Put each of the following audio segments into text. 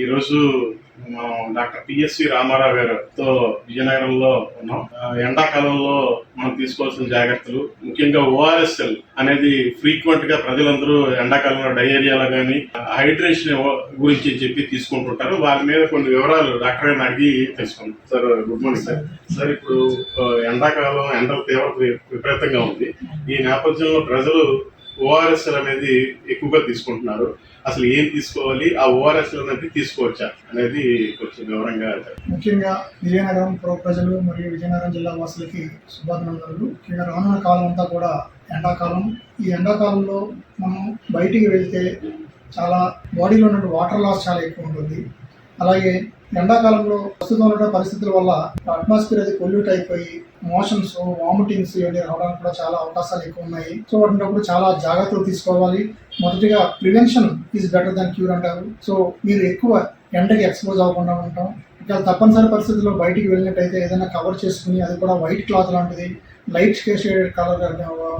ఈ రోజు మనం డాక్టర్ పిఎస్సి రామారావు గారితో విజయనగరంలో ఉన్నాం. ఎండాకాలంలో మనం తీసుకోవాల్సిన జాగ్రత్తలు ముఖ్యంగా ఓఆర్ఎస్ఎల్ అనేది ఫ్రీక్వెంట్గా ప్రజలందరూ ఎండాకాలంలో డయేరియాలో కానీ హైడ్రేషన్ గురించి చెప్పి తీసుకుంటుంటారు. వారి మీద కొన్ని వివరాలు డాక్టర్ గారిని అడిగి తెలుసుకుందాం. Sir good morning sir. Sir ఇప్పుడు ఎండాకాలం ఎండల తీవ్రత విపరీతంగా ఉంది. ఈ నేపథ్యంలో ప్రజలు ఓఆర్ఎస్ఎల్ అనేది ఎక్కువగా తీసుకుంటున్నారు. అసలు ఏం తీసుకోవాలి? ఆ ఓఆర్ఎస్ఎల్ అనేది తీసుకోవచ్చా? అనేది కొంచెం వివరంగా ముఖ్యంగా విజయనగరం ప్రజలు మరియు విజయనగరం జిల్లా వాసులకి శుభాభినందనలు ముఖ్యంగా రానున్న కాలం అంతా కూడా ఎండాకాలం. ఈ ఎండాకాలంలో మనం బయటికి వెళ్తే చాలా బాడీలో ఉన్న వాటర్ లాస్ చాలా ఎక్కువ ఉంటుంది. అలాగే ఎండాకాలంలో ప్రస్తుతం ఉన్న పరిస్థితుల వల్ల అట్మాస్ఫియర్ అది పొల్యూట్ అయిపోయి మోషన్స్ వామిటింగ్స్ ఇవన్నీ రావడానికి కూడా చాలా అవకాశాలు ఎక్కువ ఉన్నాయి. సో వాటినప్పుడు చాలా జాగ్రత్తలు తీసుకోవాలి. మొదటిగా prevention is better than cure అంటారు. సో మీరు ఎక్కువ ఎండకి ఎక్స్పోజ్ అవ్వకుండా ఉంటాం. ఇంకా తప్పనిసరి పరిస్థితుల్లో బయటికి వెళ్ళినట్టయితే ఏదైనా కవర్ చేసుకుని అది కూడా వైట్ క్లాత్ లాంటిది లైట్ షేడెడ్ కలర్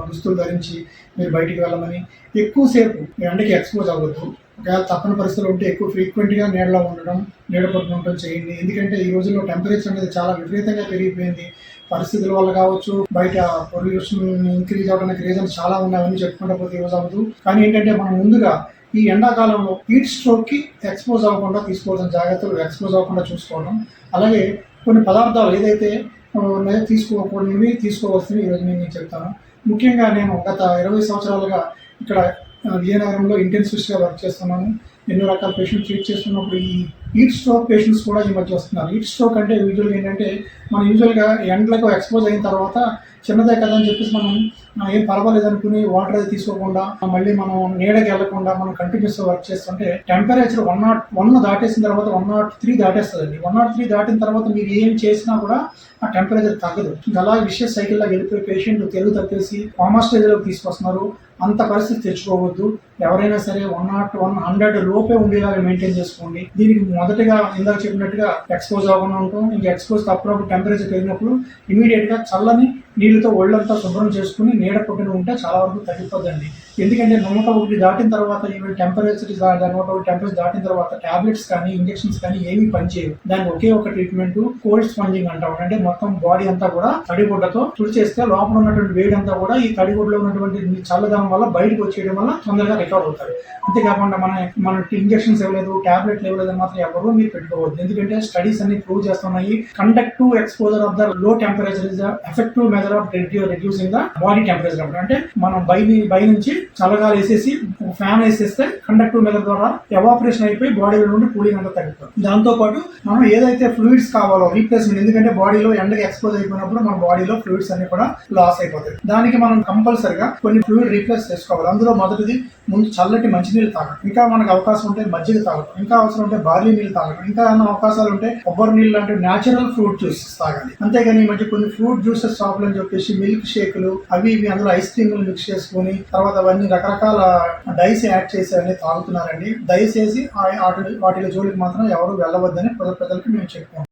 దుస్తులు ధరించి మీరు బయటికి వెళ్ళమని ఎక్కువసేపు ఎండకి ఎక్స్పోజ్ అవ్వద్దు. ఒకవేళ తప్పని పరిస్థితులు ఉంటే ఎక్కువ ఫ్రీక్వెంట్గా నీడలో ఉండడం నీడ పట్టున ఉండడం చేయండి. ఎందుకంటే ఈ రోజుల్లో టెంపరేచర్ అనేది చాలా విపరీతంగా పెరిగిపోయింది. పరిస్థితుల వల్ల కావచ్చు బయట పొల్యూషన్ ఇంక్రీజ్ అవడానికి రీజన్స్ చాలా ఉన్నాయని చెప్పుకుంటే పోతే యూజ్ అవ్వదు. కానీ ఏంటంటే మనం ముందుగా ఈ ఎండాకాలంలో హీట్ స్ట్రోక్కి ఎక్స్పోజ్ అవ్వకుండా తీసుకోవాల్సిన జాగ్రత్తలు ఎక్స్పోజ్ అవ్వకుండా చూసుకోవడం అలాగే కొన్ని పదార్థాలు ఏదైతే ఉన్నాయో తీసుకోకూడనివి తీసుకోవాల్సినవి ఈరోజు నేను చెప్తాను. ముఖ్యంగా నేను గత ఇరవై సంవత్సరాలుగా ఇక్కడ విజయనగరంలో ఇంటెన్సివ్స్గా వర్క్ చేస్తున్నాను. ఎన్నో రకాల పేషెంట్ ట్రీట్ చేస్తున్నప్పుడు ఈ హీట్ స్ట్రోక్ పేషెంట్స్ కూడా ఈ మధ్య వస్తున్నారు. హీట్ స్ట్రోక్ అంటే యూజువల్గా ఏంటంటే మనం యూజువల్గా ఎండలకు ఎక్స్పోజ్ అయిన తర్వాత చిన్నదే కదా అని చెప్పేసి మనం ఏం పర్వాలేదు అనుకుని వాటర్ అది తీసుకోకుండా మళ్ళీ మనం నీడకి వెళ్ళకుండా మనం కంటిన్యూస్ వర్క్ చేస్తుంటే టెంపరేచర్ వన్ నాట్ వన్ దాటేసిన తర్వాత వన్ నాట్ త్రీ దాటేస్తుందండి. వన్ నాట్ త్రీ దాటిన తర్వాత మీరు ఏం చేసినా కూడా ఆ టెంపరేచర్ తగ్గదు. అలా విషయ సైకిల్ లాగా వెళ్ళిపోయి పేషెంట్ తెలుగు తప్పేసి కామా స్టేజ్లోకి తీసుకొస్తున్నారు. అంత పరిస్థితి తెచ్చుకోవద్దు. ఎవరైనా సరే వన్ నాట్ వన్ హండ్రెడ్ లోపే ఉండేలాగా మెయింటైన్ చేసుకోండి. దీనికి మొదటగా ఇందాక చెప్పినట్టుగా ఎక్స్పోజ్ అవ్వకుండా ఉంటాం. ఇంకా ఎక్స్పోజ్ అప్పుడప్పుడు టెంపరేచర్ పెరిగినప్పుడు ఇమీడియట్గా చల్లని నీళ్ళతో ఒళ్ళంతా శుభ్రం చేసుకుని నీడ పుట్టిన ఉంటే చాలా వరకు తగ్గిపోద్దండి. ఎందుకంటే నూట ఒకటి దాటిన తర్వాత ఈవెన్ టెంపరేచర్ నూట ఒకటి టెంపరేచర్ దాటిన తర్వాత టాబ్లెట్స్ కానీ ఇంజెక్షన్స్ కానీ ఏమీ పనిచేయవు. దానికి ఒకే ఒక ట్రీట్మెంట్ కోల్డ్ స్పంజింగ్ అంటాం. అంటే మొత్తం బాడీ అంతా కూడా తడిగుడ్డతో తుడిచేస్తే లోపల ఉన్నటువంటి వేడి అంతా కూడా ఈ తడిగుడ్డలో ఉన్నటువంటి చల్లదనం వల్ల బయటకు వచ్చేయడం వల్ల తొందరగా రికవర్ అవుతారు. అంతేకాకుండా మన మన ఇంజెక్షన్స్ ఇవ్వలేదు టాబ్లెట్లు ఇవ్వలేదు మాత్రం ఎవరు మీరు పెట్టుకోవద్దు. ఎందుకంటే స్టడీస్ అన్ని ప్రూవ్ చేస్తున్నాయి. Conductive exposure of the low temperature is effective measure of reducing the body temperature అంటే మనం బై బై నుంచి చల్లగా వేసేసి ఫ్యాన్ వేసేస్తే కండక్టివ్ మెదడు ద్వారా ఎవాపరేషన్ అయిపోయి బాడీలో నుండి కూలింగ్ అంతా తగ్గుతుంది దాంతో పాటు మనం ఏదైతే ఫ్లూయిడ్స్ కావాలో రీప్లేస్మెంట్ ఎందుకంటే బాడీలో ఎండకి ఎక్స్పోజ్ అయిపోయినప్పుడు మన బాడీలో ఫ్లూయిడ్స్ అన్ని కూడా లాస్ అయిపోతాయి. దానికి మనం కంపల్సరిగా కొన్ని ఫ్లూయిడ్ రీప్లేస్ చేసుకోవాలి. అందులో మొదటిది ముందు చల్లటి మంచినీళ్ళు తాగడం ఇంకా మనకు అవకాశం ఉంటే మజ్జిగ తాగడం ఇంకా అవసరం ఉంటే బార్లీ నీళ్ళు తాగడం ఇంకా ఏమైనా అవకాశాలు ఉంటే కొబ్బరి నీళ్ళు లాంటి న్యాచురల్ ఫ్రూట్ జ్యూసెస్ తాగాలి. అంతేగాని ఈ మధ్య కొన్ని ఫ్రూట్ జ్యూసెస్ షాపులు అని చెప్పేసి మిల్క్ షేకులు అవి ఇవి అందులో ఐస్ క్రీములు మిక్స్ చేసుకొని తర్వాత అవన్నీ రకరకాల డైస్ యాడ్ చేసి అవన్నీ తాగుతున్నారండి దయచేసి వాటి వాటిల జోలికి మాత్రం ఎవరు వెళ్ళవద్దని ప్రజలకి మేము చెప్పాము